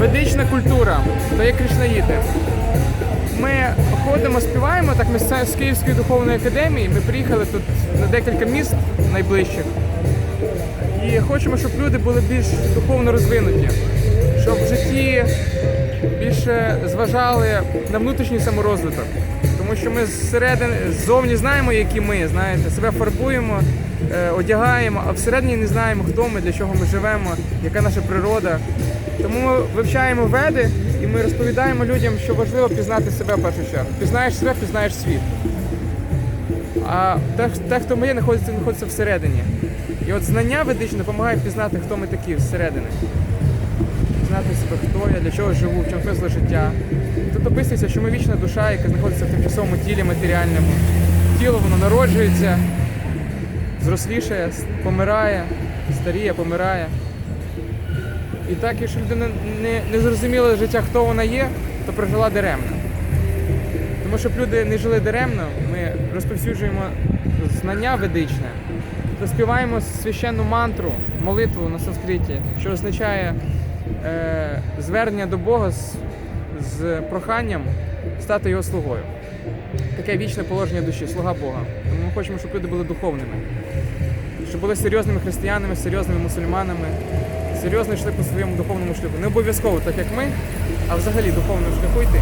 Ведична культура, то є кришнаїти. Ми ходимо, співаємо, так ми з Київської духовної академії. Ми приїхали тут на декілька міст найближчих. І хочемо, щоб люди були більш духовно розвинуті, щоб в житті більше зважали на внутрішній саморозвиток. Тому що ми зсередини ззовні знаємо, які ми, знаєте, себе фарбуємо, е, одягаємо, а всередині не знаємо, хто ми, для чого ми живемо, яка наша природа. Тому ми вивчаємо веди і ми розповідаємо людям, що важливо пізнати себе в першу чергу. Пізнаєш себе, пізнаєш світ. А те, хто ми є, знаходиться, знаходиться всередині. І от знання ведичне допомагає пізнати, хто ми такі зсередини. Знати себе, хто я, для чого живу, в чому смисл життя. Тут описується, що ми вічна душа, яка знаходиться в тимчасовому тілі матеріальному. Тіло воно народжується, зрослішає, помирає, старіє, помирає. І так, якщо людина не, не зрозуміла життя, хто вона є, то прожила даремно. Тому щоб люди не жили даремно, ми розповсюджуємо знання ведичне, заспіваємо священну мантру, молитву на санскриті, що означає е, звернення до Бога з, з проханням стати його слугою. Таке вічне положення душі, слуга Бога. Тому ми хочемо, щоб люди були духовними, щоб були серйозними християнами, серйозними мусульманами, серйозно йшли по своєму духовному шляху. Не обов'язково так, як ми, а взагалі духовному шляху йти.